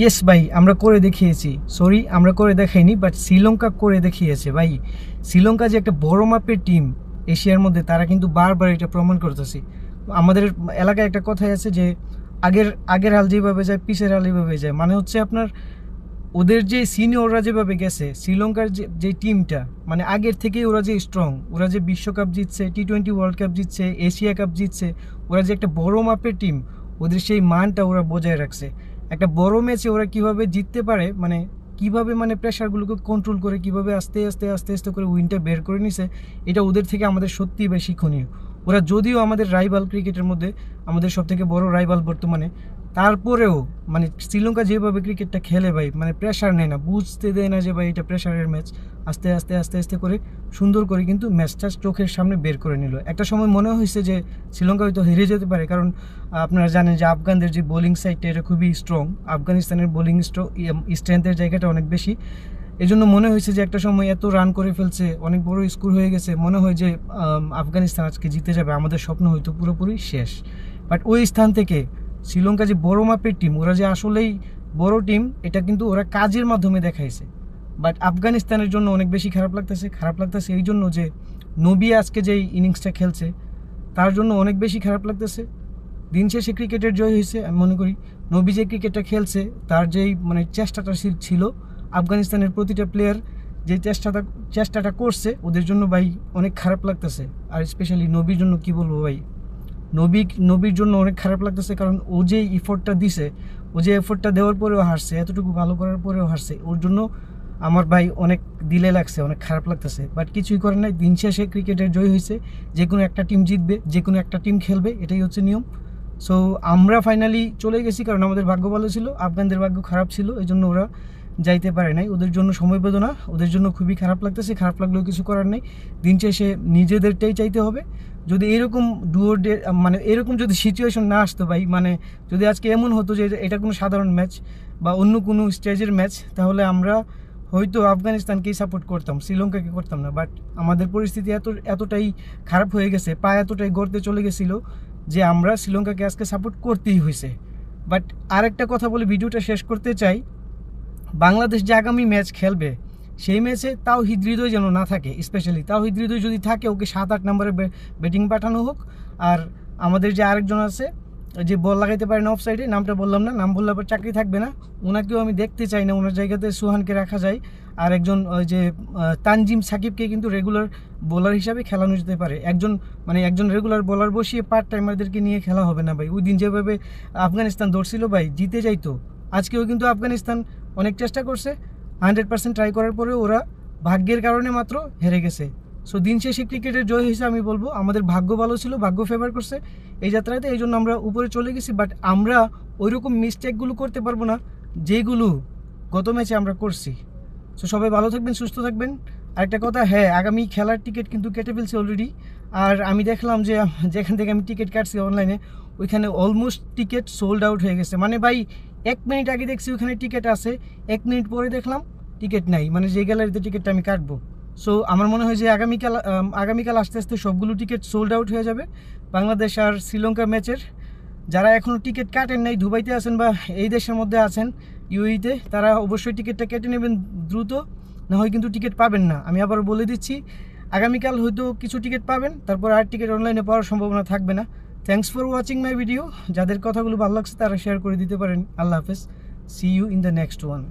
Yes ভাই, আমরা করে দেখিয়েছি। সরি আমরা করে দেখাইনি বাট শ্রীলঙ্কা করে দেখিয়েছে, ভাই। শ্রীলঙ্কা যে একটা বড় মাপের টিম এশিয়ার মধ্যে, তারা কিন্তু বারবার এটা প্রমাণ করতেছে। আমাদের এলাকায় একটা কথাই আছে যে, আগের আগের হাল যেভাবে যায়, পিছের হাল এইভাবে যায়। মানে হচ্ছে আপনার, ওদের যে সিনিয়ররা যেভাবে গেছে শ্রীলঙ্কার যে যে টিমটা মানে আগের থেকেই ওরা যে স্ট্রং ওরা যে বিশ্বকাপ জিতছে টি টোয়েন্টি ওয়ার্ল্ড কাপ জিতছে এশিয়া কাপ জিতছে, ওরা যে একটা বড় মাপের টিম ওদের সেই মানটা ওরা বজায় রাখছে। একটা বড় ম্যাচে ওরা কীভাবে জিততে পারে মানে কীভাবে মানে প্রেশারগুলোকে কন্ট্রোল করে, কীভাবে আস্তে আস্তে আস্তে আস্তে করে উইনটা বের করে নিছে, এটা ওদের থেকে আমাদের সত্যিই বেশি শিক্ষণীয় ওরা যদিও আমাদের রাইভাল ক্রিকেটের মধ্যে আমাদের সব থেকে বড় রাইভাল বর্তমানে তারপরেও মানে শ্রীলঙ্কা যেভাবে ক্রিকেটটা খেলে ভাই মানে প্রেশার নেয় না, বুঝতে দেয় না যে ভাই এটা প্রেশারের ম্যাচ আস্তে আস্তে আস্তে আস্তে করে সুন্দর করে কিন্তু ম্যাচটা চোখের সামনে বের করে নিল। একটা সময় মনে হয়েছে যে শ্রীলঙ্কা হয়তো হেরে যেতে পারে, কারণ আপনারা জানেন যে আফগানদের যে বোলিং সাইডটা এটা খুবই স্ট্রং আফগানিস্তানের বোলিং স্ট্রেংথের জায়গাটা অনেক বেশি। এই জন্য মনে হয়েছে যে একটা সময় এত রান করে ফেলছে, অনেক বড় স্কোর হয়ে গেছে। মনে হয় যে আফগানিস্তান আজকে জিতে যাবে, আমাদের স্বপ্ন হয়তো পুরোপুরি শেষ। বাট ওই স্থান থেকে শ্রীলঙ্কা যে বড় মাপের টিম ওরা যে আসলেই বড় টিম এটা কিন্তু ওরা কাজের মাধ্যমে দেখাইছে। বাট আফগানিস্তানের জন্য অনেক বেশি খারাপ লাগতেছে খারাপ লাগতেছে এই জন্য যে নবী আজকে যে ইনিংসটা খেলছে, তার জন্য অনেক বেশি খারাপ লাগতেছে। দিন শেষে ক্রিকেটের জয় হয়েছে, আমি মনে করি নবী যে ক্রিকেটটা খেলছে, তার যেই মানে চেষ্টাটা ছিল- আফগানিস্তানের প্রতিটা প্লেয়ার যে চেষ্টাটা চেষ্টাটা করছে, ওদের জন্য ভাই অনেক খারাপ লাগতেছে। আর স্পেশালি নবীর জন্য কি বলব ভাই? নবী, নবীর জন্য অনেক খারাপ লাগতেছে কারণ ও যে ইফোর্টটা দিছে, ও যে এফোর্টটা দেওয়ার পরেও হারছে, এতটুকু ভালো করার পরেও হারছে, ওর জন্য আমার ভাই অনেক দিলে লাগছে, অনেক খারাপ লাগতেছে। বাট কিছুই করে নাই, দিন শেষে ক্রিকেটের জয় হয়েছে, যে কোনো একটা টিম জিতবে, যে কোনো একটা টিম খেলবে, এটাই হচ্ছে নিয়ম। সো আমরা ফাইনালি চলে গেছি কারণ আমাদের ভাগ্য ভালো ছিল আফগানদের ভাগ্য খারাপ ছিল এই জন্য ওরা যাইতে পারে নাই। ওদের জন্য সময় বেদনা ওদের জন্য খুবই খারাপ লাগতেছে। খারাপ লাগলেও কিছু করার নেই। দিন শেষে নিজেদেরটাই চাইতে হবে। যদি এরকম ডুয়োর ডে মানে এরকম যদি সিচুয়েশন না আসতো ভাই মানে যদি আজকে এমন হতো যে এটা কোনো সাধারণ ম্যাচ বা অন্য কোনো স্টেজের ম্যাচ তাহলে আমরা হয়তো আফগানিস্তানকেই সাপোর্ট করতাম, শ্রীলঙ্কাকে করতাম না। বাট আমাদের পরিস্থিতি এত, এতটাই খারাপ হয়ে গেছে, পা এতটাই গড়তে চলে গেছিল যে আমরা শ্রীলঙ্কাকে আজকে সাপোর্ট করতেই হয়েছে বাট আরেকটা কথা বলে ভিডিওটা শেষ করতে চাই। বাংলাদেশ যে আগামী ম্যাচ খেলবে, সেই ম্যাচে তাও হৃদয় যেন না থাকে স্পেশালি তাও হৃদয় যদি থাকে, ওকে সাত আট নম্বরে ব্যাটিং পাঠানো হোক। আর আমাদের যে আরেকজন আছে, যে বল লাগাইতে পারেন অফ সাইডে নামটা বললাম না, নাম বললে আবার চাকরি থাকবে না। ওনাকেও আমি দেখতে চাই না ওনার জায়গাতে সুহানকে রাখা যায়। আর একজন, ওই যে তানজিম সাকিবকে কিন্তু রেগুলার বোলার হিসাবে খেলানো যেতে পারে। একজন মানে একজন রেগুলার বোলার বসিয়ে পার্ট টাইমারদেরকে নিয়ে খেলা হবে না ভাই। ওই দিন যেভাবে আফগানিস্তান ধরছিল ভাই, জিতে যাইতো। আজকেও কিন্তু আফগানিস্তান অনেক চেষ্টা করছে হান্ড্রেড পার্সেন্ট ট্রাই করার পরেও ওরা ভাগ্যের কারণে মাত্র হেরে গেছে। সো দিন শেষে ক্রিকেটের জয় হিসেবে আমি বলব, আমাদের ভাগ্য ভালো ছিল, ভাগ্য ফেভার করছে এই যাত্রাতে, এই জন্য আমরা উপরে চলে গেছি বাট আমরা ওই রকম মিস্টেকগুলো করতে পারব না, যেগুলো গত ম্যাচে আমরা করছি। সো সবাই ভালো থাকবেন, সুস্থ থাকবেন। আরেকটা কথা হ্যাঁ আগামী খেলার টিকিট কিন্তু কেটে ফেলছি অলরেডি আর আমি দেখলাম যে, যেখান থেকে আমি টিকিট কাটছি অনলাইনে ওইখানে অলমোস্ট টিকিট সোল্ড আউট হয়ে গেছে। মানে ভাই এক মিনিট আগে দেখছি ওখানে টিকিট আছে, এক মিনিট পরে দেখলাম টিকিট নাই মানে যে গ্যালারিতে টিকিটটা আমি কাটবো। সো আমার মনে হয় যে আগামীকাল আগামীকাল আস্তে আস্তে সবগুলো টিকিট সোল্ড আউট হয়ে যাবে। বাংলাদেশ আর শ্রীলঙ্কা ম্যাচের যারা এখনও টিকিট কাটেন নাই, দুবাইতে আছেন বা এই দেশের মধ্যে আছেন ইউইতে তারা অবশ্যই টিকিটটা কেটে নেবেন দ্রুত, না হয় কিন্তু টিকিট পাবেন না। আমি আবার বলে দিচ্ছি, আগামীকাল হয়তো কিছু টিকিট পাবেন, তারপর আর টিকিট অনলাইনে পাওয়ার সম্ভাবনা থাকবে না। Thanks for watching my video যাদের কথাগুলো ভালো লাগছে তারা শেয়ার করে দিতে পারেন। আল্লাহ হাফেজ। See you in the next one